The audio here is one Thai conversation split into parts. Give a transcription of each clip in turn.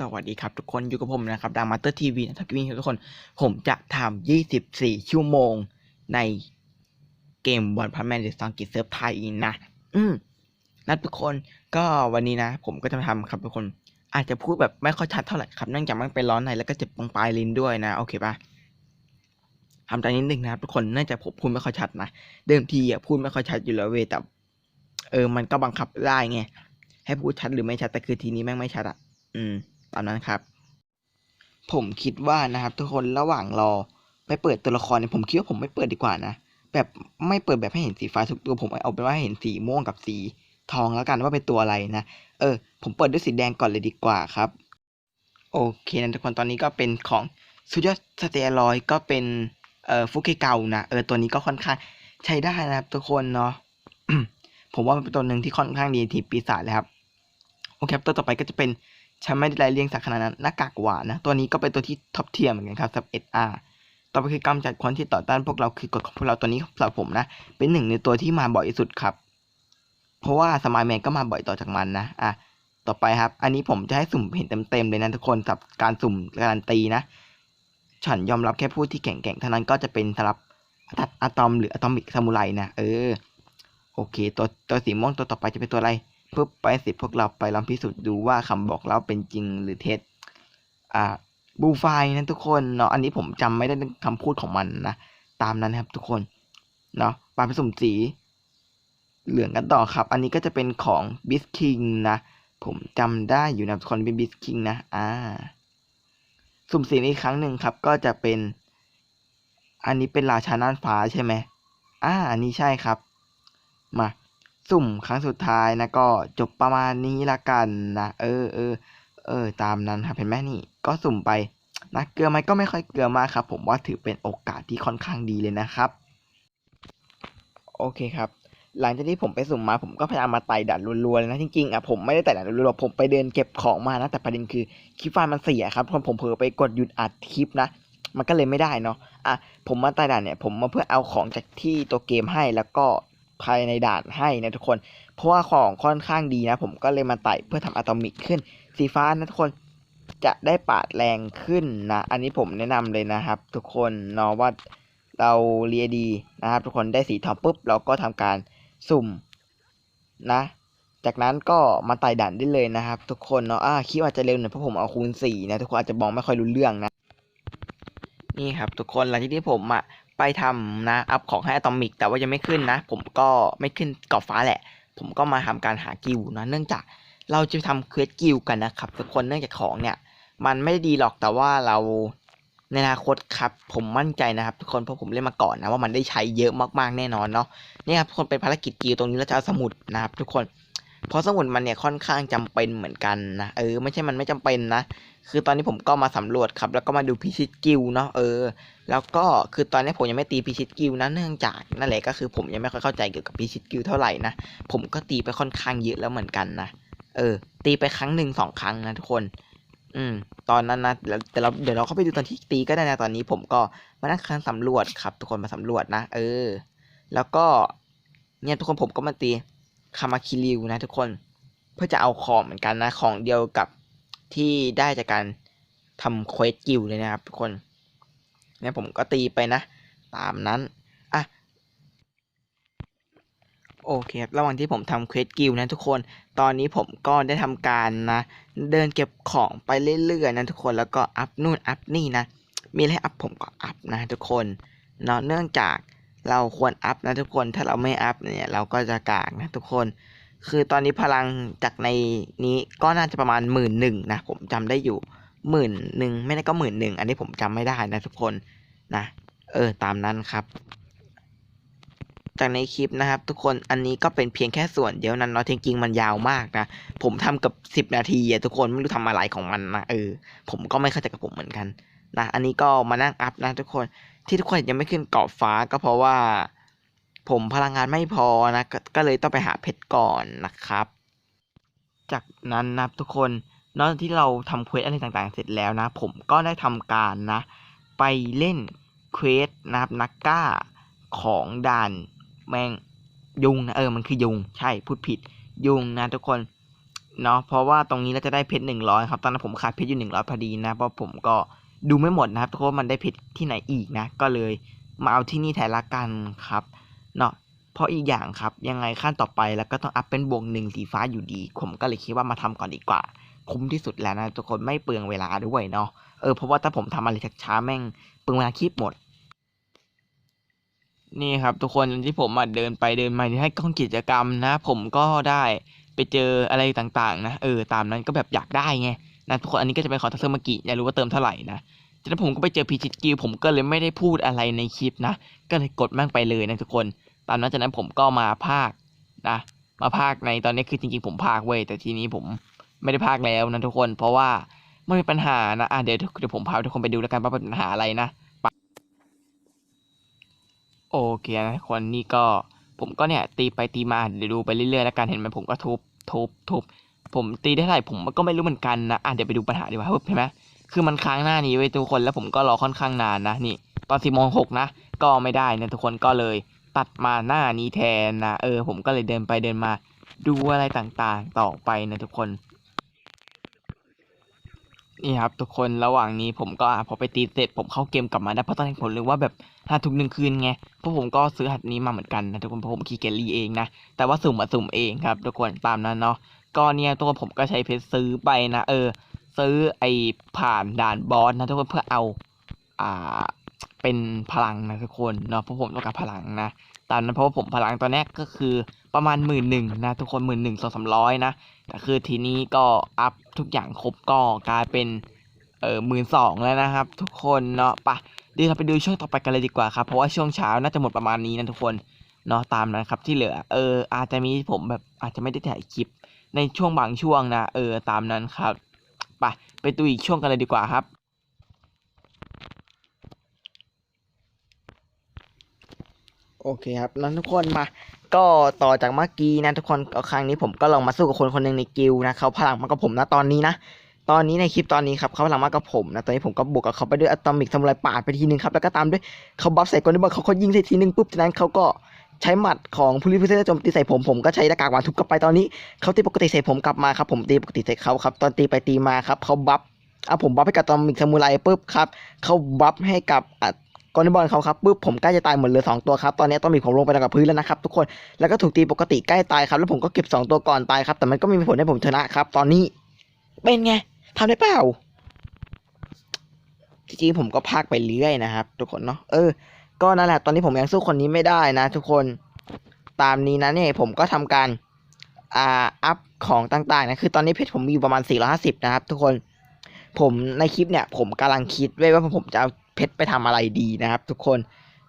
สวัสดีครับทุกคนอยู่กับผมนะครับดังมาสเตอร์ทีวีนะครับพี่ทุกคน ผมจะทำ 24 ชั่วโมงในเกมวันพันแมนเดสตองกิเซิร์ฟไทยนะอืมนะทุกคนก็วันนี้นะ ผมก็จะมาทำครับทุกคน อาจจะพูดแบบไม่ค่อยชัดเท่าไหร่ครับเนื่องจากมันเป็นร้อนในแล้วก็เจ็บตรงปลายลิ้นด้วยนะ โอเคปะทำใจนิดนึงนะครับทุกคนเนื่องจากผมพูดไม่ค่อยชัดนะเดิมทีอะพูดไม่ค่อยชัดอยู่แล้วเวยแต่เออมันก็บังคับได้ไงให้พูดชัดหรือไม่ชัดแต่คือทีนี้แม่งไม่ชัดอะอืม ตามนั้นครับ ผมคิดว่านะครับ ทุกคนระหว่างรอไปเปิดตัวละครเนี่ยผมคิดว่าผมไม่เปิดดีกว่านะแบบไม่เปิดแบบให้เห็นสีฟ้าทุกตัวผมเอาเป็นว่าให้เห็นสีม่วงกับสีทองแล้วกันว่าเป็นตัวอะไรนะเออ ผมเปิดด้วยสีแดงก่อนเลยดีกว่าครับ โอเคนะทุกคนตอนนี้ก็เป็นของซูยอสเตียรอยก็เป็นเอ่อฟุกิเกานะเออตัวนี้ก็ค่อนข้างใช้ได้นะครับ ทุกคนเนาะผมว่ามันเป็นตัวหนึ่งที่ค่อนข้างดีทีปีศาจเลยครับโอเคครับตัวต่อไปก็จะเป็น ฉันไม่ได้ไล่เรียงสักขนาดนั้นหน้ากากหวานนะ ตัวนี้ก็เป็นตัวที่ท็อปเทียร์เหมือนกันครับสำหรับ SR ต่อไปคือกำจัดคนที่ต่อต้านพวกเราคือกฎของพวกเราตัวนี้สำหรับผมนะ เป็นหนึ่งในตัวที่มาบ่อยที่สุดครับ เพราะว่าสมายแมนก็มาบ่อยต่อจากมันนะอะต่อไปครับ อันนี้ผมจะให้สุ่มเห็นเต็มๆเลยนะทุกคนสำหรับการสุ่มการันตีนะฉันยอมรับแค่ผู้ที่แข็งๆเท่านั้นก็จะเป็นสำหรับตัดอะตอมหรืออะตอมิกซามูไรนะเออโอเค ตัวตัวสีม่วงตัวต่อไปจะเป็นตัวอะไร ปุ๊บไปสิพวกเราไปลองพิสูจน์ดูว่าคำบอกเล่าเป็นจริงหรือเท็จอ่าบูไฟนั้นทุกคนเนาะอันนี้ผมจำไม่ได้คำพูดของมันนะตามนั้นครับทุกคนเนาะปลาผสมสีเหลืองกันต่อครับ อันนี้ก็จะเป็นของบิสคิงนะ ผมจำได้อยู่นะทุกคนเป็นบิสคิงนะ อ่า สุ่มสีอีกครั้งหนึ่งครับ ก็จะเป็น อันนี้เป็นราชาน่านฟ้าใช่ไหมอ่า อันนี้ใช่ครับ มา สุ่มครั้งสุดท้ายนะก็จบประมาณนี้ละกันนะเออเออเออตามนั้นครับเห็นไหมนี่ก็สุ่มไปนะเกลือไหมก็ไม่ค่อยเกลือมากครับ ผมว่าถือเป็นโอกาสที่ค่อนข้างดีเลยนะครับ โอเคครับ หลังจากที่ผมไปสุ่มมา ผมก็พยายามมาไต่ด่านรัวๆเลยนะจริงๆอะผมไม่ได้ไต่ด่านรัวๆผมไปเดินเก็บของมานะ แต่ประเด็นคือคลิปไฟล์มันเสียครับพอผมเผลอไปกดหยุดอัดคลิปนะ มันก็เลยไม่ได้เนาะอะผมมาไต่ด่านเนี่ย ผมมาเพื่อเอาของจากที่ตัวเกมให้แล้วก็ ภายในด่านให้นะทุกคน เพราะว่าของค่อนข้างดีนะ ผมก็เลยมาไต่เพื่อทำอะตอมิกขึ้น สีฟ้านะทุกคนจะได้ปาดแรงขึ้นนะ อันนี้ผมแนะนำเลยนะครับ ทุกคนเนาะว่าเราเรียดีนะครับ ทุกคนได้สีทองปุ๊บเราก็ทำการสุ่มนะ จากนั้นก็มาไต่ด่านได้เลยนะครับ ทุกคนเนาะอ่าคิดว่าจะเร็วหน่อยเพราะผมเอาคูณสี่นะทุกคนอาจจะมองไม่ค่อยรู้เรื่องนะนี่ครับทุกคนหลังจากที่ผมอะ ไปทำนะ อัพของให้อะตอมิก แต่ว่ายังไม่ขึ้นนะ ผมก็ไม่ขึ้นกรอบฟ้าแหละ ผมก็มาทำการหากิลนะ เนื่องจากเราจะทำเควสกิลกันนะครับทุกคนเนื่องจากของเนี่ย มันไม่ได้ดีหรอกแต่ว่าเราในอนาคตครับ ผมมั่นใจนะครับ ทุกคนเพราะผมเล่นมาก่อนนะว่ามันได้ใช้เยอะมากๆแน่นอนเนาะนี่ครับทุกคนเป็นภารกิจกิลตรงนี้เราจะเอาสมุดนะครับ ทุกคนเพราะสมุดมันเนี่ยค่อนข้างจำเป็นเหมือนกันนะเออไม่ใช่มันไม่จำเป็นนะ คือตอนนี้ผมก็มาสำรวจครับ แล้วก็มาดูพิชิตกิลเนาะเออ แล้วก็คือตอนนี้ผมยังไม่ตีพิชิตกิลนะเนื่องจากนั่นแหละก็คือผมยังไม่ค่อยเข้าใจเกี่ยวกับพิชิตกิลเท่าไหร่นะผมก็ตีไปค่อนข้างเยอะแล้วเหมือนกันนะเออ ตีไปครั้งหนึ่งสองครั้งนะทุกคน อืม ตอนนั้นนะแล้วแต่เราเดี๋ยวเราเข้าไปดูตอนที่ตีก็ได้นะตอนนี้ผมก็มานั่งคันสำรวจครับ ทุกคนมาสำรวจนะเออ แล้วก็เนี่ยทุกคนผมก็มาตีคามาคิริวนะทุกคน เพื่อจะเอาของเหมือนกันนะของเดียวกับ ที่ได้จากการทำเควสกิลเลยนะครับทุกคนเนี่ยผมก็ตีไปนะ ตามนั้นอะโอเคครับระหว่างที่ผมทำเควสกิลนะทุกคน ตอนนี้ผมก็ได้ทำการนะ เดินเก็บของไปเรื่อยๆนะทุกคนแล้วก็อัพนู่นอัพนี่นะ มีอะไรอัพผมก็อัพนะทุกคนเนาะเนื่องจากเราควรอัพนะทุกคนถ้าเราไม่อัพเนี่ยเราก็จะกากนะทุกคน คือตอนนี้พลังจากในนี้ก็น่าจะประมาณหมื่นหนึ่งนะ ผมจำได้อยู่หมื่นหนึ่งไม่ได้ก็หมื่นหนึ่งอันนี้ผมจำไม่ได้นะทุกคนนะ เออตามนั้นครับ จากในคลิปนะครับ ทุกคนอันนี้ก็เป็นเพียงแค่ส่วนเดียวนั้นเนาะจริงๆมันยาวมากนะ ผมทำกับสิบนาทีอะทุกคนไม่รู้ทำอะไรของมันนะเออผมก็ไม่เข้าใจกับผมเหมือนกันนะอันนี้ก็มานั่งอัพนะทุกคนที่ทุกคนยังไม่ขึ้นเกาะฟ้าก็เพราะว่า ผมพลังงานไม่พอนะกก็เลยต้องไปหาเพชรก่อนนะครับ จากนั้นนะทุกคนนอกจากที่เราทำเควสอะไรต่างๆ เสร็จแล้วนะ ผมก็ได้ทำการนะ ไปเล่นเควสนะครับนักก้าของด่านแมงยุงนะเออมันคือยุงใช่พูดผิดยุงนะทุกคนเนาะเพราะว่าตรงนี้เราจะได้เพชรหนึ่งร้อยครับตอนนั้นผมขาดเพชรอยู่หนึ่งร้อยพอดีนะเพราะผมก็ดูไม่หมดนะครับเพราะว่ามันได้เพชรที่ไหนอีกนะ ก็เลยมาเอาที่นี่แทนละกันครับ เนาะเพราะอีกอย่างครับ ยังไงขั้นต่อไปแล้วก็ต้องอัพเป็นบวกหนึ่งสีฟ้าอยู่ดี ผมก็เลยคิดว่ามาทำก่อนดีกว่า คุ้มที่สุดแล้วนะทุกคนไม่เปลืองเวลาด้วยเนาะเออเพราะว่าถ้าผมทำอะไรช้าๆแม่งเปลืองเวลาคลิปหมด นี่ครับ ทุกคนที่ผมมาเดินไปเดินมาให้กล้องกิจกรรมนะ ผมก็ได้ไปเจออะไรต่างๆ นะเออตามนั้นก็แบบอยากได้ไงนะทุกคนอันนี้ก็จะเป็นของทัศมากิอยากรู้ว่าเติมเท่าไหร่นะ จากนั้นผมก็ไปเจอพีชิตกิลผมก็เลยไม่ได้พูดอะไรในคลิปนะ ก็เลยกดแม่งไปเลยนะทุกคน ตามนั้นจากนั้นผมก็มาภาคนะ มาภาคในตอนนี้คือจริงๆผมภาคเว้ยแต่ทีนี้ผมไม่ได้ภาคแล้วนะทุกคน เพราะว่าไม่มีปัญหานะอะเดี๋ยวเดี๋ยวผมพาทุกคนไปดูแล้วกันว่าเป็นปัญหาอะไรนะโอเคนะทุกคนนี่ก็ผมก็เนี่ยตีไปตีมาเดี๋ยวดูไปเรื่อยๆแล้วกันเห็นไหมผมก็ทุบทุบทุบผมตีได้เท่าไหร่ผมก็ไม่รู้เหมือนกันนะอะเดี๋ยวไปดูปัญหาดีกว่าเห็นไหม คือมันค้างหน้านี้ไว้ทุกคนแล้วผมก็รอค่อนข้างนานนะนี่ ตอนสี่โมงหกนะ ก็ไม่ได้นะทุกคนก็เลยตัดมาหน้านี้แทนนะเออ ผมก็เลยเดินไปเดินมา ดูอะไรต่างๆ ต่อไปนะทุกคนนี่ครับทุกคนระหว่างนี้ผมก็พอไปตีเสร็จผมเข้าเกมกลับมาได้เพราะตอนนี้ผมรู้ว่าแบบห้าทุกหนึ่งคืนไงเพราะผมก็ซื้อหัดนี้มาเหมือนกันนะทุกคนเพราะผมขี้เกียจรีเองนะแต่ว่าสุ่มมาสุ่มเองครับ ทุกคนตามนั้นเนาะก็เนี่ยตัวผมก็ใช้เพชรซื้อไปนะเออ ซื้อไอ้ผ่านด่านบอสนะทุกคนเพื่อเอาอ่าเป็นพลังนะทุกคนเนาะเพราะผมต้องการพลังนะตามนั้นเพราะว่าผมพลังตอนนี้ก็คือประมาณหมื่นหนึ่งนะทุกคนหมื่นหนึ่งสองสามร้อยนะแต่คือทีนี้ก็อัพทุกอย่างครบก็กลายเป็นเออหมื่นสองแล้วนะครับ ทุกคนเนาะปะเดี๋ยวเราไปดูช่วงต่อไปกันเลยดีกว่าครับเพราะว่าช่วงเช้าน่าจะหมดประมาณนี้นะทุกคนเนาะตามนั้นครับที่เหลือเอออาจจะมีผมแบบอาจจะไม่ได้ถ่ายคลิปในช่วงบางช่วงนะเออตามนั้นครับ ไปไปดูอีกช่วงกันเลยดีกว่าครับ โอเคครับนั้นทุกคนมาก็ต่อจากเมื่อกี้นะทุกคนครั้งนี้ผมก็ลองมาสู้กับคนคนหนึ่งในกิลนะเขาพลังมากกว่าผมนะตอนนี้นะตอนนี้ในคลิปตอนนี้ครับเขาพลังมากกว่าผมนะตอนนี้ผมก็บวกกับเขาไปด้วยอะตอมิกทำลายปาดไปทีนึงครับแล้วก็ตามด้วยเขาบัฟใส่คนที่บอลเขาเขายิงใส่ทีนึงปุ๊บจากนั้นเขาก็ ใช้หมัดของผู้ลิพิเศษโจมตีใส่ผมผมก็ใช้หน้ากากหวานทุบกลับไปตอนนี้เขาตีปกติใส่ผมกลับมาครับผมตีปกติใส่เขาครับตอนตีไปตีมาครับเขาบัฟเอาผมบัฟให้กับตอมิกซามูไรปุ๊บครับเขาบัฟให้กับอะกอนบอลเขาครับปุ๊บผมใกล้จะตายหมดเลยสองตัวครับตอนนี้ต้องมีผมลงไปกับพื้นแล้วนะครับทุกคนแล้วก็ถูกตีปกติใกล้ตายครับแล้วผมก็เก็บสองตัวก่อนตายครับแต่มันก็ไม่มีผลให้ผมชนะครับ ตอนนี้เป็นไงทำได้เปล่าจริงๆผมก็พากไปเรื่อยนะครับ ทุกคนเนาะเออ ก็นั่นแหละตอนนี้ผมยังสู้คนนี้ไม่ได้นะ ทุกคนตามนี้นะเนี่ยผมก็ทำการอ่าอัพของต่างๆนะคือตอนนี้เพชรผมมีอยู่ประมาณ 450 นะครับ ทุกคนผมในคลิปเนี่ย ผมกำลังคิดไว้ว่าผมจะเอาเพชรไปทำอะไรดีนะครับ ทุกคน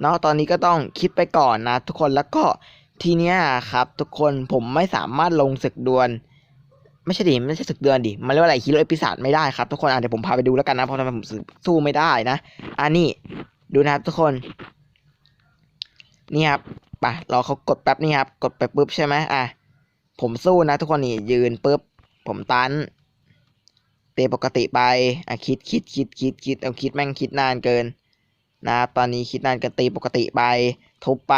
เนาะตอนนี้ก็ต้องคิดไปก่อนนะ ทุกคนแล้วก็ทีเนี้ยครับ ทุกคนผมไม่สามารถลงศึกดวลไม่ใช่ดิไม่ใช่ศึกเดือนดิมันเรียกว่าอะไรฮีโร่เอพิซาดไม่ได้ครับทุกคนอะเดี๋ยวผมพาไปดูแล้วกันนะเพราะทำไมผมสู้ไม่ได้นะอันนี้ดูนะครับทุกคน นี่ครับไปรอเขากดแป๊บนี่ครับ กดไปปุ๊บใช่ไหมอะ ผมสู้นะทุกคนนี่ยืนปุ๊บ ผมตัน เตะปกติไป อะคิดคิดคิดคิดคิดเอาคิดแม่งคิดนานเกิน นะครับตอนนี้คิดนานเกินตีปกติไปทุบไป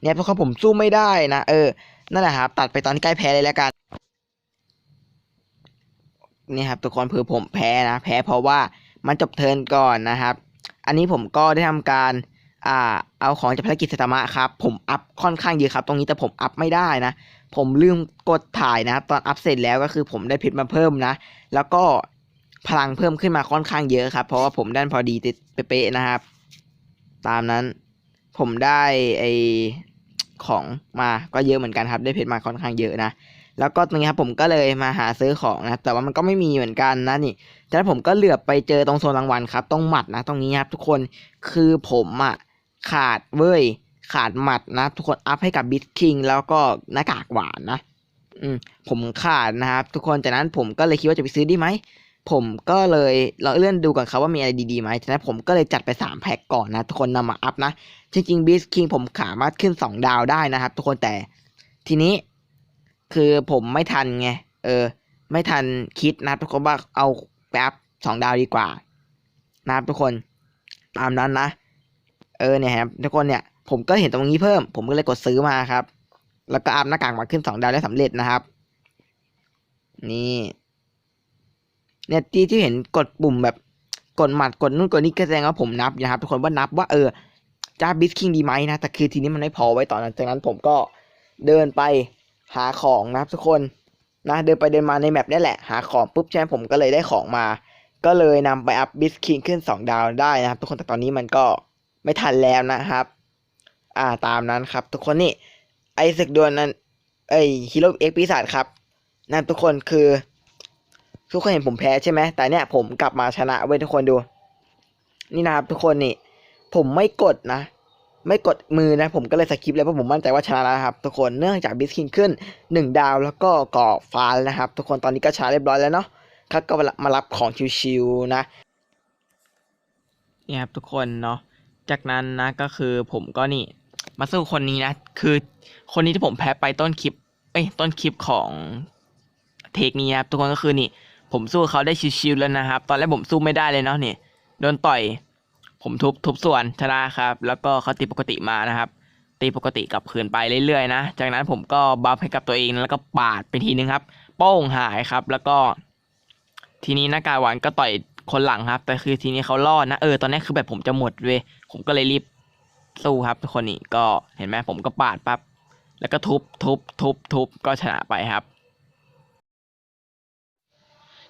เนี่ยทุกคนผมสู้ไม่ได้นะเออ นั่นแหละครับ ตัดไปตอนที่ใกล้แพ้เลยแล้วกันนี่ครับทุกคนคือผมแพ้นะ แพ้เพราะว่ามันจบเทิร์นก่อนนะครับ อันนี้ผมก็ได้ทำการ อ่าเอาของจากภารกิจสตามะครับ ผมอัพค่อนข้างเยอะครับ ตรงนี้แต่ผมอัพไม่ได้นะ ผมลืมกดถ่ายนะครับ ตอนอัพเสร็จแล้วก็คือผมได้เพชรมาเพิ่มนะ แล้วก็พลังเพิ่มขึ้นมาค่อนข้างเยอะครับ เพราะว่าผมได้พอดีติดเป๊ะนะครับ ตามนั้นผมได้ไอของมาก็เยอะเหมือนกันครับ ได้เพชรมาค่อนข้างเยอะนะแล้วก็ตรงนี้ครับผมก็เลยมาหาซื้อของนะครับ แต่ว่ามันก็ไม่มีเหมือนกันนะนี่จากนั้นผมก็เหลือบไปเจอตรงโซนรางวัลครับตรงหมัดนะ ตรงนี้ครับทุกคนคือผมอะ ขาดเว้ย ขาดหมัดนะ ทุกคนอัพให้กับบิทคิงแล้วก็หน้ากากหวานนะอืมผมขาดนะครับ ทุกคนจากนั้นผมก็เลยคิดว่าจะไปซื้อดีไหมผมก็เลยเราเลื่อนดูก่อนครับว่ามีอะไรดีๆไหมจากนั้นผมก็เลยจัดไปสามแพ็กก่อนนะ ทุกคนนำมาอัพนะ จริงๆบิสคิงผมสามารถขึ้นสองดาวได้นะครับ ทุกคนแต่ทีนี้คือผมไม่ทันไง เออ ไม่ทันคิดนะทุกคนว่าเอาแป๊บสองดาวดีกว่า นะครับทุกคน ตามนั้นนะ เออเนี่ยครับทุกคนเนี่ยผมก็เห็นตรงนี้เพิ่ม ผมก็เลยกดซื้อมาครับ แล้วก็อัพหน้ากากมาขึ้นสองดาวได้สำเร็จนะครับ นี่เนี่ยที่ที่เห็นกดปุ่มแบบกดหมัดกดนู่นกดนี่ก็แสดงว่าผมนับนะครับ ทุกคนว่านับว่าเออจ้าบิสคิงดีไหมนะ แต่คือทีนี้มันไม่พอไว้ต่อนั้นจากนั้นผมก็เดินไปหาของนะครับทุกคนนะเดินไปเดินมาในแมปนี่แหละ หาของปุ๊บใช่ผมก็เลยได้ของมา ก็เลยนำไปอัพบิสคิงขึ้น 2 ดาวได้นะครับ ทุกคนแต่ตอนนี้มันก็ ไม่ทันแล้วนะครับ อ่าตามนั้นครับ ทุกคนนี่ไอศึกดวลนั้นไอฮีโร่เอ็กปีศาจครับนั่นทุกคนคือ ทุกคนเห็นผมแพ้ใช่ไหมแต่เนี่ยผมกลับมาชนะเว้ยทุกคนดู นี่นะครับ ทุกคนนี่ ผมไม่กดนะ ไม่กดมือนะ ผมก็เลยสกิปเลยเพราะผมมั่นใจว่าชนะแล้วครับ ทุกคนเนื่องจากบิสคิงขึ้นหนึ่งดาวแล้วก็ก่อฟ้านะครับ ทุกคนตอนนี้ก็ชนะเรียบร้อยแล้วเนาะครับก็มารับของชิวๆนะเนี่ยครับทุกคนเนาะ จากนั้นนะก็คือผมก็นี่ มาสู้คนนี้นะ คือคนนี้ที่ผมแพ้ไปต้นคลิป เอ้ยต้นคลิปของเทคนี้นะครับทุกคนก็คือนี่ ผมสู้เขาได้ชิวๆแล้วนะครับ ตอนแรกผมสู้ไม่ได้เลยเนาะนี่โดนต่อย ผมทุบทุบส่วนชนะครับ แล้วก็เขาตีปกติมานะครับตีปกติกับคืนไปเรื่อยๆนะ จากนั้นผมก็บัฟให้กับตัวเองแล้วก็ปาดไปทีนึงครับ โป้งหายครับ แล้วก็ ทีนี้หน้ากาหวานก็ต่อย คนหลังครับ แต่คือทีนี้เขารอดนะ เออ ตอนนี้คือแบบผมจะหมดเว้ย ผมก็เลยรีบสู้ครับทุกคนนี่ก็เห็นไหมผมก็ปาดปั๊บ แล้วก็ทุบ ทุบ ทุบ ทุบ ก็ชนะไปครับ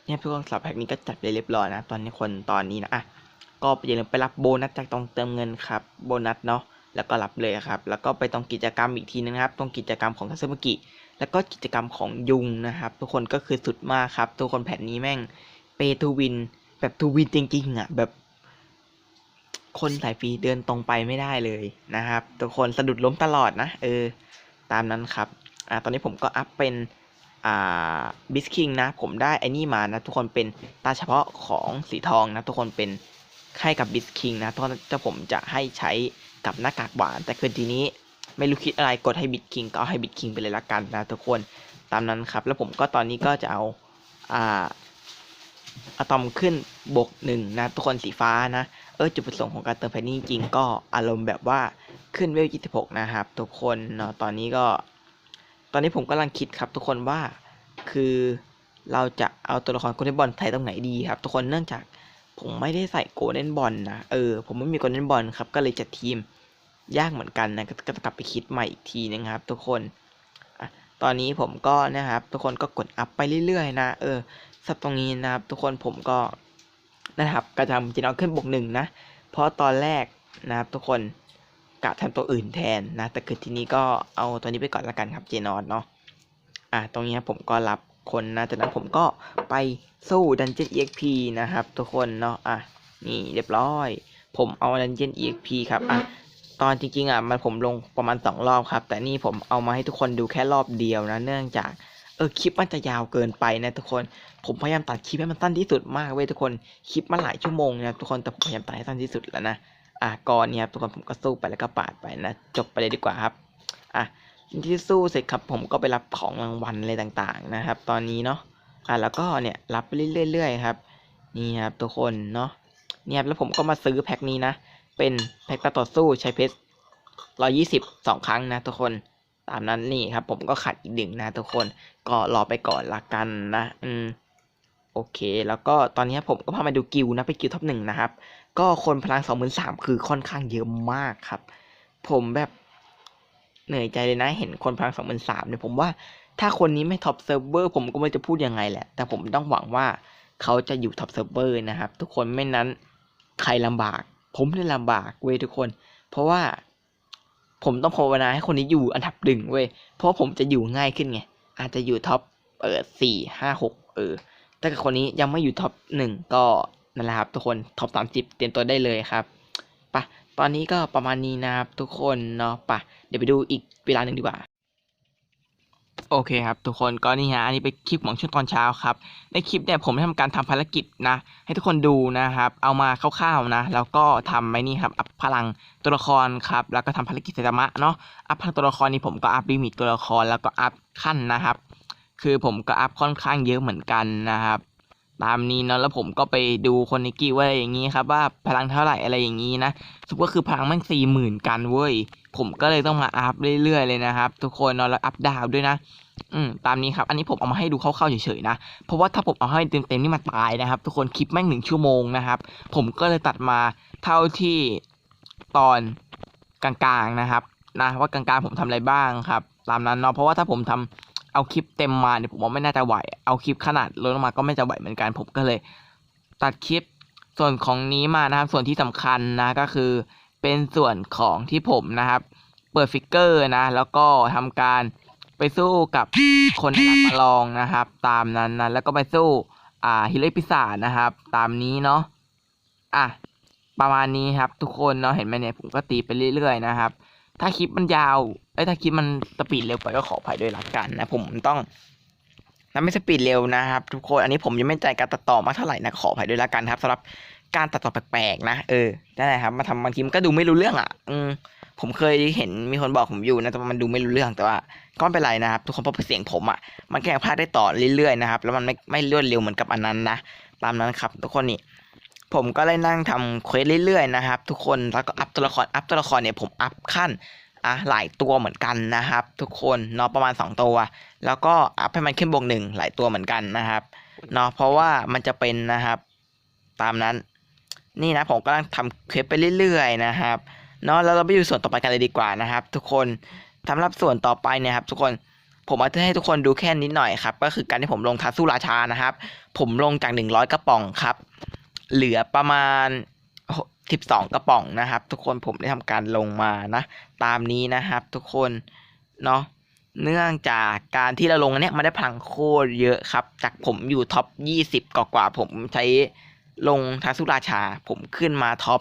เนี่ยพี่กองสับแพ็กนี้ก็จัดไปเรียบร้อยนะ ตอนนี้คนตอนนี้นะอะก็อย่าลืมไปรับโบนัสจากตรงเติมเงินครับ โบนัสเนาะ แล้วก็รับเลยครับ แล้วก็ไปตรงกิจกรรมอีกทีนึงนะครับ ตรงกิจกรรมของทัศมกิแล้วก็กิจกรรมของยุงนะครับ ทุกคนก็คือสุดมากครับ ทุกคนแผนนี้แม่งเปทูวิน แบบทูวินจริงๆอะ แบบ คนสายฟรีเดินตรงไปไม่ได้เลยนะครับ ทุกคนสะดุดล้มตลอดนะ เออ ตามนั้นครับ อ่า ตอนนี้ผมก็อัพเป็น อ่าบิสคิงนะ ผมได้ไอ้นี่มานะ ทุกคนเป็นตาเฉพาะของสีทองนะ ทุกคนเป็นให้กับบิสคิงนะทุกคนจะผมจะให้ใช้กับหน้ากากหวาน แต่คืนทีนี้ไม่รู้คิดอะไรกดให้บิทคิงก็เอาให้บิทคิงไปเลยละกันนะทุกคนตามนั้นครับ แล้วผมก็ตอนนี้ก็จะเอาอ่า อะตอมขึ้นบวกหนึ่งนะทุกคนสีฟ้านะ เออจุดประสงค์ของการเติมแพนนี่จริงก็อารมณ์แบบว่าขึ้นเวล26 นะครับ ทุกคนเนาะตอนนี้ก็ ตอนนี้ผมกำลังคิดครับ ทุกคนว่าคือเราจะเอาตัวละครโกลเด้นบอลไทยตรงไหนดีครับ ทุกคนเนื่องจากผมไม่ได้ใส่โกลเด้นบอลนะเออผมไม่มีโกลเด้นบอลครับ ก็เลยจัดทีมยากเหมือนกันนะก็ก็จะกลับไปคิดใหม่อีกทีนึงครับ ทุกคนอตอนนี้ผมก็นะครับ ทุกคนก็กดอัพไปเรื่อยๆนะ เออ สับตรงนี้นะครับ ทุกคนผมก็นะครับกระทำจีนเอาขึ้นบวกหนึ่งนะ เพราะตอนแรกนะครับทุกคนกะทำตัวอื่นแทนนะ แต่คือทีนี้ก็เอาตัวนี้ไปก่อนละกันครับเจนอตเนาะอะตรงนี้ผมก็รับคนนะจากนั้นผมก็ไปสู้ดันเจียน EXP นะครับ ทุกคนเนาะอะนี่เรียบร้อย ผมเอาดันเจียน EXP ครับอะตอนจริงๆอะมันผมลงประมาณสองรอบครับ แต่นี่ผมเอามาให้ทุกคนดูแค่รอบเดียวนะ เนื่องจาก เออคลิปมันจะยาวเกินไปนะทุกคน ผมพยายามตัดคลิปให้มันสั้นที่สุดมากเว้ยทุกคน คลิปมาหลายชั่วโมงนะทุกคนแต่ผมพยายามตัดให้สั้นที่สุดแล้วนะ อะก่อนเนี่ยครับทุกคนผมก็สู้ไปแล้วก็ปาดไปนะ จบไปเลยดีกว่าครับ อะที่สู้เสร็จครับผมก็ไปรับของรางวัลอะไรต่างๆนะครับ ตอนนี้เนาะ อะแล้วก็เนี่ยรับไปเรื่อยๆครับ นี่ครับทุกคนเนาะ เนี่ยครับแล้วผมก็มาซื้อแพ็คนี้นะ เป็นแพ็กต่อสู้ใช้เพชรร้อยี่สิบสองครั้งนะทุกคน ตามนั้นนี่ครับ ผมก็ขัดอีกหนึ่งนะทุกคนก็รอไปก่อนละกันนะ อืมโอเค แล้วก็ตอนนี้ผมก็พามาดูกิลนะไปกิลท็อปหนึ่งนะครับ ก็คนพลังสองหมื่นสามคือค่อนข้างเยอะมากครับ ผมแบบเหนื่อยใจเลยนะเห็นคนพลังสองหมื่นสามเนี่ยผมว่าถ้าคนนี้ไม่ท็อปเซิร์ฟเวอร์ผมก็ไม่จะพูดยังไงแหละ แต่ผมต้องหวังว่าเขาจะอยู่ท็อปเซิร์ฟเวอร์นะครับ ทุกคนไม่นั้นใครลำบาก ผมเนี่ยลำบากเว้ยทุกคน เพราะว่า ผมต้องภาวนาให้คนนี้อยู่อันดับหนึ่งเว้ย เพราะผมจะอยู่ง่ายขึ้นไง อาจจะอยู่ท็อปเออสี่ห้าหกเออ ถ้าเกิดคนนี้ยังไม่อยู่ท็อปหนึ่งก็นั่นแหละครับทุกคนท็อปสามสิบเตรียมตัวได้เลยครับปะตอนนี้ก็ประมาณนี้นะครับทุกคนเนาะปะเดี๋ยวไปดูอีกเวลาหนึ่งดีกว่า โอเคครับทุกคนก็นี่ฮะอันนี้เป็นคลิปของช่วงตอนเช้าครับ ในคลิปเนี่ยผมได้ทำการทำภารกิจนะ ให้ทุกคนดูนะครับ เอามาคร่าวๆนะ แล้วก็ทำไว้นี่ครับอัพพลังตัวละครครับ แล้วก็ทำภารกิจไซตามะเนาะอัพพลังตัวละครนี่ผมก็อัพลิมิตตัวละครแล้วก็อัพขั้นนะครับ คือผมก็อัพค่อนข้างเยอะเหมือนกันนะครับ ตามนี้เนาะแล้วผมก็ไปดูคนในกิวอะไรอย่างนี้ครับว่าพลังเท่าไหร่อะไรอย่างนี้นะสรุปก็คือพลังแมันสี่หมื่นกันเว้ยผมก็เลยต้องมาอัพเรื่อยๆเลยนะครับ ทุกคนเนาะแล้วอัพดาวด้วยนะอืมตามนี้ครับ อันนี้ผมเอามาให้ดูคร่าวๆเฉยๆนะ เพราะว่าถ้าผมเอาให้เต็มๆนี่มันตายนะครับ ทุกคนคลิปแม่งหนึ่งชั่วโมงนะครับ ผมก็เลยตัดมาเท่าที่ตอนกลางๆนะครับ นะว่ากลางๆผมทำอะไรบ้างครับ ตามนั้นเนาะเพราะว่าถ้าผมทำ เอาคลิปเต็มมาเนี่ยผมว่าไม่น่าจะไหว เอาคลิปขนาดลดลงมาก็ไม่จะไหวเหมือนกัน ผมก็เลย ตัดคลิปส่วนของนี้มานะครับ ส่วนที่สำคัญนะก็คือ เป็นส่วนของที่ผมนะครับ เปิดฟิกเกอร์นะ แล้วก็ทำการไปสู้กับคนในรับประลองนะครับ ตามนั้นนะแล้วก็ไปสู้อ่าฮิเลปิศาจนะครับ ตามนี้เนาะอะประมาณนี้ครับ ทุกคนเนาะเห็นไหมเนี่ยผมก็ตีไปเรื่อยๆนะครับ ถ้าคลิปมันยาวเอ้ยถ้าคลิปมันสปีดเร็วไปก็ขออภัยด้วยละกันนะ ผมต้องทำให้สปีดเร็วนะครับ ทุกคนอันนี้ผมยังไม่ใจการตัดต่อมากเท่าไหร่นะขออภัยด้วยละกันครับสำหรับการตัดต่อแปลกๆนะเออได้ครับมาทำบางทีมันก็ดูไม่รู้เรื่องอะ อืมผมเคยเห็นมีคนบอกผมอยู่นะแต่ว่ามันดูไม่รู้เรื่องแต่ว่าก็ไม่เป็นไรนะครับ ทุกคนเพราะเสียงผมอะมันแค่พลาดได้ต่อเรื่อยๆนะครับ แล้วมันไม่ไม่รวดเร็วเหมือนกับอันนั้นนะตามนั้นครับ ทุกคนนี่ ผมก็เลยนั่งทำเควสเรื่อยๆนะครับ ทุกคนแล้วก็อัพตัวละครอัพตัวละครเนี่ยผมอัพขั้นอะหลายตัวเหมือนกันนะครับ ทุกคนเนาะประมาณ 2 ตัว แล้วก็อัพให้มันขึ้นบวกหนึ่งหลายตัวเหมือนกันนะครับเนาะเพราะว่ามันจะเป็นนะครับ ตามนั้น นี่นะผมกำลังทำเควสไปเรื่อยๆนะครับเนาะแล้วเราไปดูส่วนต่อไปกันเลยดีกว่านะครับ ทุกคนสำหรับส่วนต่อไปเนี่ยครับ ทุกคนผมอาจะให้ทุกคนดูแค่นิดหน่อยครับ ก็คือการที่ผมลงทัสู้ราชานะครับ ผมลงจาก 100 กระป๋องครับ เหลือประมาณ 12 กระป๋องนะครับ ทุกคนผมได้ทำการลงมานะ ตามนี้นะครับ ทุกคนเนาะเนื่องจากการที่เราลงอันเนี้ยมันได้พลังโคตรเยอะครับ จากผมอยู่ท็อป 20 กว่ากว่าๆผมใช้ลงทัสุราชา ผมขึ้นมาท็อป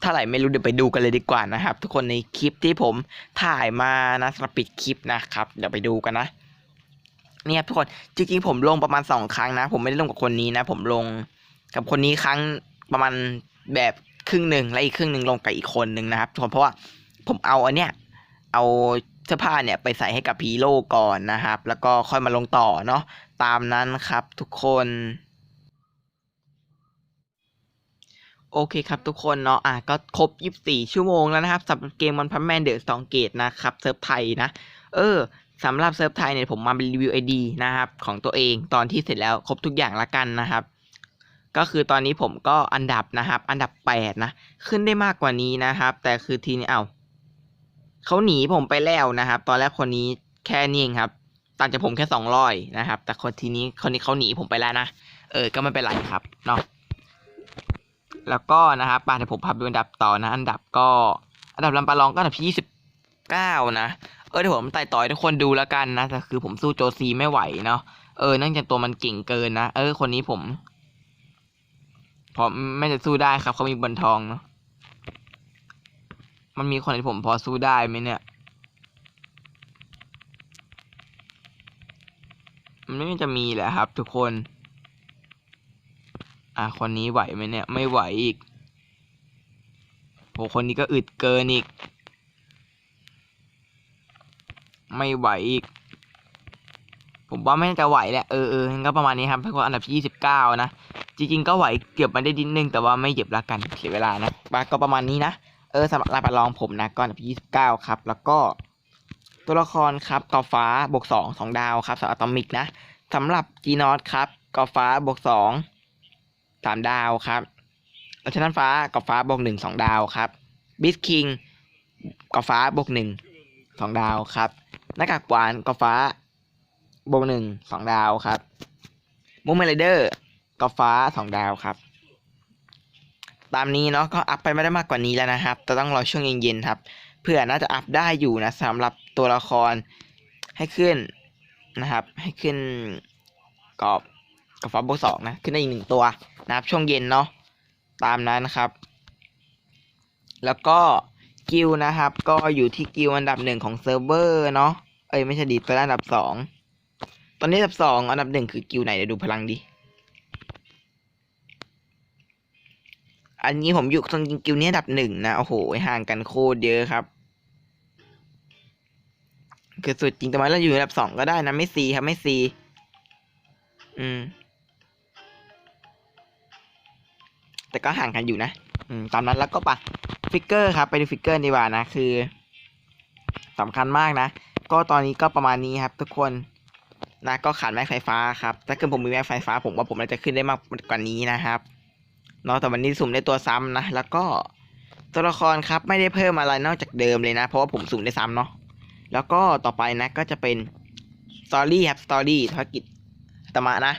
เท่าไหร่ไม่รู้เดี๋ยวไปดูกันเลยดีกว่านะครับ ทุกคนในคลิปที่ผมถ่ายมานะสำหรับปิดคลิปนะครับ เดี๋ยวไปดูกันนะเนี่ยครับทุกคนจริงๆผมลงประมาณสองครั้งนะ ผมไม่ได้ลงกับคนนี้นะ ผมลง กับคนนี้ครั้งประมาณแบบครึ่งหนึ่งและอีกครึ่งหนึ่งลงกับอีกคนหนึ่งนะครับทุกคนเพราะว่าผมเอาอันเนี้ยเอาเสื้อผ้าเนี่ยไปใส่ให้กับฮีโร่ก่อนนะครับ แล้วก็ค่อยมาลงต่อเนาะตามนั้นครับทุกคนโอเคครับทุกคนเนาะอะก็ครบ 24 ชั่วโมงแล้วนะครับสำหรับเกมวันพัมแมนเดอร์สองเกตนะครับเซิร์ฟไทยนะ เออสำหรับเซิร์ฟไทยเนี่ยผมมาเป็นรีวิวไอดีนะครับของตัวเองตอนที่เสร็จแล้วครบทุกอย่างละกันนะครับ ก็คือตอนนี้ผมก็อันดับนะครับ อันดับ 8 นะ ขึ้นได้มากกว่านี้นะครับ แต่คือทีนี้เอาเขาหนีผมไปแล้วนะครับ ตอนแรกคนนี้แค่นี้เองครับต่างจากผมแค่สองร้อยนะครับ แต่คนทีนี้คนนี้เขาหนีผมไปแล้วนะ เออ ก็ไม่เป็นไรครับเนาะ แล้วก็นะครับปาเดี๋ยวผมพับดูอันดับต่อนะ อันดับก็ อันดับลำปาลองก็อันดับที่ยี่สิบเก้านะ เออเดี๋ยวผมไต่ต่อยทุกคนดูแล้วกันนะ แต่คือผมสู้โจซีไม่ไหวเนาะ เออเนื่องจากตัวมันเก่งเกินนะ เออ คนนี้ผม ผมไม่จะสู้ได้ครับเขามีบนทองเนาะมันมีคนที่ผมพอสู้ได้ไหมเนี่ย มันไม่จะมีแหละครับ ทุกคน อะคนนี้ไหวไหมเนี่ย ไม่ไหวอีกโหคนนี้ก็อึดเกินอีก ไม่ไหวอีก ผมว่าไม่น่าจะไหวแหละเออเออก็ประมาณนี้ครับเพราะว่าอันดับที่ยี่สิบเก้านะ จริงๆก็ไหวเก็บมาได้ดิดนึงแต่ว่าไม่เหยียบละกันเสียเวลานะบาก็ประมาณนี้นะเออสำหรับลายประลองผมนะก็อันดับที่ยี่สิบเก้าครับ แล้วก็ ตัวละครครับกอฟ้าบวกสองสองดาวครับสำหรับอะตอมิกนะสำหรับจีนอตครับกอฟ้าบวกสองสามดาวครับรัชนันฟ้ากอฟ้าบวกหนึ่งสองดาวครับบิสคิงกอฟ้าบวกหนึ่งสองดาวครับหน้ากากหวานกอฟ้าบวกหนึ่งสองดาวครับมูเมลเดอร์ กอฟ้าสองดาวครับ ตามนี้เนาะก็อัพไปไม่ได้มากกว่านี้แล้วนะครับ แต่ต้องรอช่วงเย็นๆครับ เพื่อน่าจะอัพได้อยู่นะสำหรับตัวละครให้ขึ้นนะครับ ให้ขึ้นกรอบกรอบฟ้าโบกสองนะขึ้นได้อีกหนึ่งตัวนะครับ ช่วงเย็นเนาะตามนั้นนะครับ แล้วก็กิลนะครับ ก็อยู่ที่กิลอันดับหนึ่งของเซิร์ฟเวอร์เนาะเอ้ยไม่ใช่ดีตัวอันดับสองตอนนี้อันดับสองอันดับหนึ่งคือกิลไหนเดี๋ยวดูพลังดิ อันนี้ผมอยู่ตรงกิวเนี่ยดับหนึ่งนะ โอ้โห ห่างกันโคตรเยอะครับ คือสุดจริงแต่มาเราอยู่ระดับสองก็ได้นะ ไม่ซีครับไม่ซีอืม แต่ก็ห่างกันอยู่นะ อืม ตามนั้นแล้วก็ปะฟิกเกอร์ครับ ไปดูฟิกเกอร์ดีกว่านะ คือสำคัญมากนะ ก็ตอนนี้ก็ประมาณนี้ครับ ทุกคนนะก็ขาดแม็กไฟฟ้าครับ ถ้าเกิดผมมีแม็กไฟฟ้าผมว่าผมอาจจะขึ้นได้มากกว่านี้นะครับ เนาะแต่วันนี้สุ่มได้ตัวซ้ำนะ แล้วก็ตัวละครครับไม่ได้เพิ่มอะไรนอกจากเดิมเลยนะ เพราะว่าผมสุ่มได้ซ้ำเนาะแล้วก็ต่อไปนะก็จะเป็นสตอรี่ครับสตอรี่ธุรกิจตมะนะ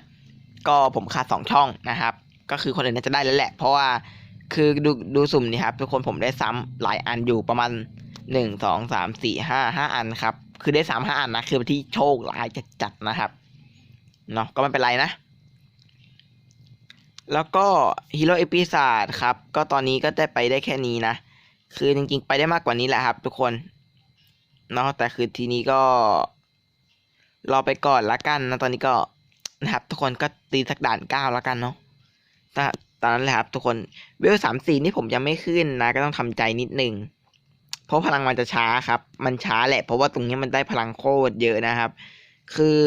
ก็ผมขาดสองช่องนะครับ ก็คือคนอื่นน่าจะได้แล้วแหละ เพราะว่าคือดูดูสุ่มนี่ครับ ทุกคนผมได้ซ้ำหลายอันอยู่ประมาณหนึ่งสองสามสี่ห้าห้าอันครับ คือได้ซ้ำห้าอันนะ คือที่โชคร้ายจัดๆนะครับเนาะก็ไม่เป็นไรนะ แล้วก็ฮีโร่เอพิซาดครับ ก็ตอนนี้ก็ได้ไปได้แค่นี้นะ คือจริงๆ ไปได้มากกว่านี้แหละครับ ทุกคนเนาะแต่คือทีนี้ก็ รอไปก่อนละกันนะตอนนี้ก็นะครับทุกคนก็ตีสักด่านเก้าละกันเนาะแต่ตอนนั้นแหละครับ ทุกคนเวลสามสี่นี่ผมยังไม่ขึ้นนะ ก็ต้องทำใจนิดนึงเพราะพลังมันจะช้าครับ มันช้าแหละ เพราะว่าตรงนี้มันได้พลังโคตรเยอะนะครับ คือ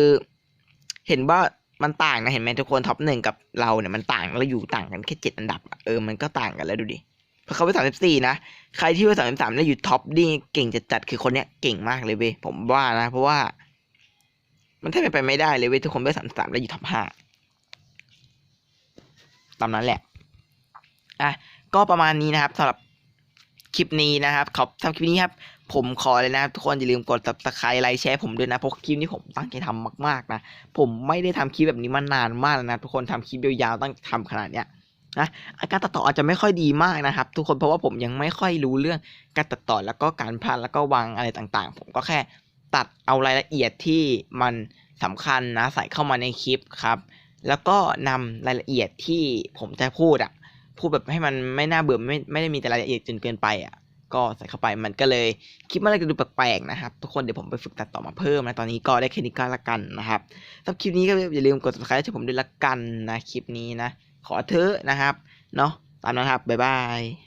เห็นว่า มันต่างนะเห็นไหมทุกคนท็อปหนึ่งกับเราเนี่ยมันต่างเราอยู่ต่างกันแค่เจ็ดอันดับเออมันก็ต่างกันแล้วดูดิเพราะเขาไปสามสิบสี่นะใครที่ว่าสามสิบสามแล้วอยู่ท็อปนี่เก่งจัดคือคนเนี้ยเก่งมากเลยเว้ยผมว่านะ เพราะว่า มันแทบไปไม่ได้เลยเว้ยทุกคนไปสามสามแล้วอยู่ท็อปห้าตามนั้นแหละอะก็ประมาณนี้นะครับสำหรับคลิปนี้นะครับขอบสำหรับคลิปนี้ครับ ผมขอเลยนะทุกคนอย่าลืมกด subscribe ไลค์แชร์ผมด้วยนะเพราะคลิปนี้ผมตั้งใจทำมากๆนะผมไม่ได้ทำคลิปแบบนี้มานานมากแล้วนะทุกคนทำคลิปยาวๆตั้งทำขนาดเนี้ยนะอาการตัดต่ออาจจะไม่ค่อยดีมากนะครับ ทุกคนเพราะว่าผมยังไม่ค่อยรู้เรื่องการตัดต่อแล้วก็การพากย์แล้วก็วางอะไรต่างๆ ผมก็แค่ตัดเอารายละเอียดที่มันสำคัญนะใส่เข้ามาในคลิปครับ แล้วก็นำรายละเอียดที่ผมจะพูดอะพูดแบบให้มันไม่น่าเบื่อไม่ไม่ได้มีแต่รายละเอียดจนเกินไปอะ ก็ใส่เข้าไปมันก็เลยคลิปมันเลยจะดูแปลกๆนะครับ ทุกคนเดี๋ยวผมไปฝึกตัดต่อมาเพิ่มนะตอนนี้ก็ได้แค่นี้ก็ละกันนะครับสำหรับคลิปนี้ก็อย่าลืมกด subscribe ให้ผมด้วยละกันนะคลิปนี้นะ ขอเถอะนะครับเนาะตามนะครับบ๊ายบาย